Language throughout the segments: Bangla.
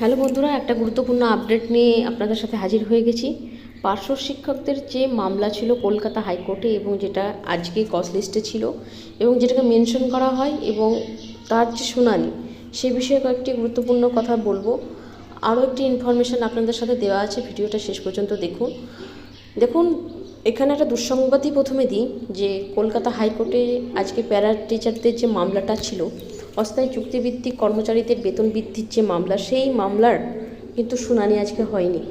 হ্যালো বন্ধুরা, একটা গুরুত্বপূর্ণ আপডেট নিয়ে আপনাদের সাথে হাজির হয়ে গেছি। পার্শ্ব শিক্ষকদের যে মামলা ছিল কলকাতা হাইকোর্টে এবং যেটা আজকে কস লিস্টে ছিল এবং যেটাকে মেনশন করা হয় এবং তার যে শুনানি, সে বিষয়ে কয়েকটি গুরুত্বপূর্ণ কথা বলব। আরও একটি ইনফরমেশান আপনাদের সাথে দেওয়া আছে, ভিডিওটা শেষ পর্যন্ত দেখুন। দেখুন, এখানে একটা দুঃসংবাদই প্রথমে দিই যে কলকাতা হাইকোর্টে আজকে প্যারা টিচারদের যে মামলাটা ছিল অস্থায়ী চুক্তিভিত্তিক কর্মচারীদের বেতন বৃদ্ধির যে মামলা, সেই মামলার কিন্তু শুনানি আজকে হয়নি।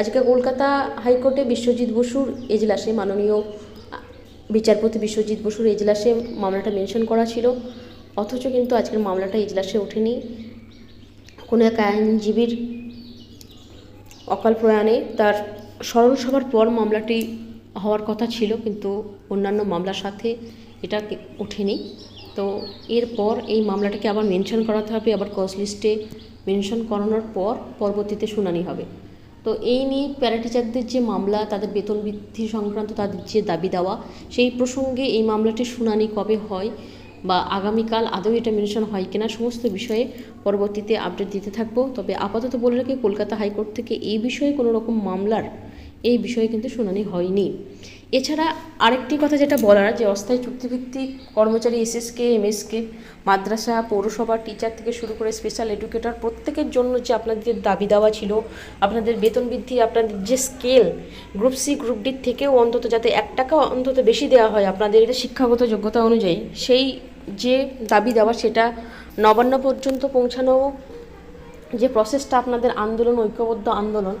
আজকে কলকাতা হাইকোর্টে বিশ্বজিৎ বসুর এজলাসে মাননীয় বিচারপতি বিশ্বজিৎ বসুর এজলাসে মামলাটা মেনশন করা ছিল। অথচ কিন্তু আজকের মামলাটা এজলাসে ওঠেনি। কোনো এক আইনজীবীর অকাল প্রয়াণে তার স্মরণ সভার পর মামলাটি হওয়ার কথা ছিল, কিন্তু অন্যান্য মামলার সাথে এটা ওঠেনি। তো এরপর এই মামলাটাকে আবার মেনশন করাতে হবে, আবার কজ লিস্টে মেনশন করানোর পর পরবর্তীতে শুনানি হবে। তো এই নিয়ে প্যারাটিচারদের যে মামলা, তাদের বেতন বৃদ্ধি সংক্রান্ত তাদের যে দাবি দেওয়া, সেই প্রসঙ্গে এই মামলাটির শুনানি কবে হয় বা আগামীকাল আদৌ এটা মেনশন হয় কিনা, সমস্ত বিষয়ে পরবর্তীতে আপডেট দিতে থাকব। তবে আপাতত বলে রাখি, কলকাতা হাইকোর্ট থেকে এই বিষয়ে কোনো রকম মামলার এই বিষয়ে কিন্তু শুনানি হয়নি। এছাড়া আরেকটি কথা যেটা বলার, যে অস্থায়ী চুক্তিভিত্তিক কর্মচারী এসএসকে, এমএসকে, মাদ্রাসা, পৌরসভা, টিচার থেকে শুরু করে স্পেশাল এডুকেটর প্রত্যেকের জন্য যে আপনাদের দাবি দেওয়া ছিল, আপনাদের বেতন বৃদ্ধি, আপনাদের যে স্কেল গ্রুপ সি গ্রুপ ডির থেকেও অন্তত যাতে এক টাকা অন্তত বেশি দেওয়া হয় আপনাদের এটা শিক্ষাগত যোগ্যতা অনুযায়ী, সেই যে দাবি দেওয়া সেটা নবান্ন পর্যন্ত পৌঁছানো যে প্রসেসটা আপনাদের আন্দোলন, ঐক্যবদ্ধ আন্দোলন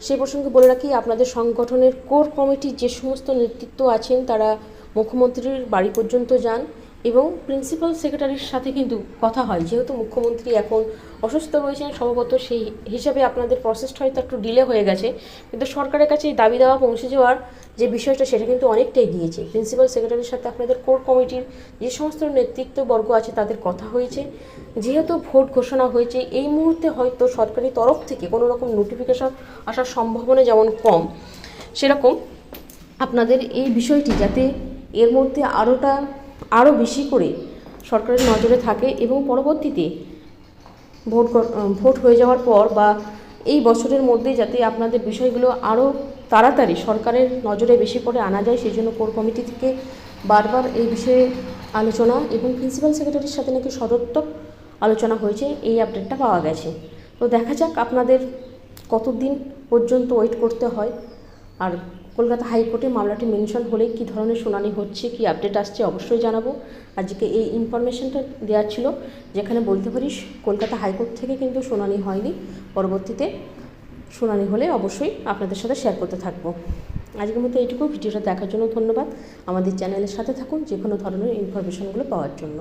সে প্রসঙ্গে বলে রাখি, আপনাদের সংগঠনের কোর কমিটির যে সমস্ত নেতৃত্ব আছেন, তারা মুখ্যমন্ত্রীর বাড়ি পর্যন্ত যান। এবং প্রিন্সিপাল সেক্রেটারির সাথে কিন্তু কথা হয়। যেহেতু মুখ্যমন্ত্রী এখন অসুস্থ রয়েছেন, সম্ভবত সেই হিসাবে আপনাদের প্রসেসটা হয়তো একটু ডিলে হয়ে গেছে। কিন্তু সরকারের কাছে এই দাবি দেওয়া পৌঁছে যাওয়ার যে বিষয়টা, সেটা কিন্তু অনেকটা এগিয়েছে প্রিন্সিপাল সেক্রেটারির সাথে আপনাদের কোর কমিটির যে সমস্ত নেতৃত্ববর্গ আছে, তাদের কথা হয়েছে। যেহেতু ভোট ঘোষণা হয়েছে, এই মুহূর্তে হয়তো সরকারি তরফ থেকে কোনো রকম নোটিফিকেশন আসার সম্ভাবনা যেমন কম, সেরকম আপনাদের এই বিষয়টি যাতে এর মধ্যে আরোটা আরও বেশি করে সরকারের নজরে থাকে এবং পরবর্তীতে ভোট ভোট হয়ে যাওয়ার পর বা এই বছরের মধ্যে যাতে আপনাদের বিষয়গুলো আরও তাড়াতাড়ি সরকারের নজরে বেশি করে আনা যায় সেই জন্য কোর কমিটি থেকে বারবার এই বিষয়ে আলোচনা এবং প্রিন্সিপাল সেক্রেটারির সাথে নাকি সদর্থক আলোচনা হয়েছে, এই আপডেটটা পাওয়া গেছে। তো দেখা যাক আপনাদের কতদিন পর্যন্ত ওয়েট করতে হয়। আর কলকাতা হাইকোর্টে মামলাটি মেনশন হলে কী ধরনের শুনানি হচ্ছে, কি আপডেট আসছে অবশ্যই জানাব। আজকে এই ইনফরমেশনটা দেওয়া ছিল যেখানে বলতে পারিস কলকাতা হাইকোর্ট থেকে কিন্তু শুনানি হয়নি। পরবর্তীতে শুনানি হলে অবশ্যই আপনাদের সাথে শেয়ার করতে থাকব। আজকের মতো এইটুকু। ভিডিওটা দেখার জন্য ধন্যবাদ। আমাদের চ্যানেলের সাথে থাকুন যে কোনো ধরনের ইনফরমেশনগুলো পাওয়ার জন্য।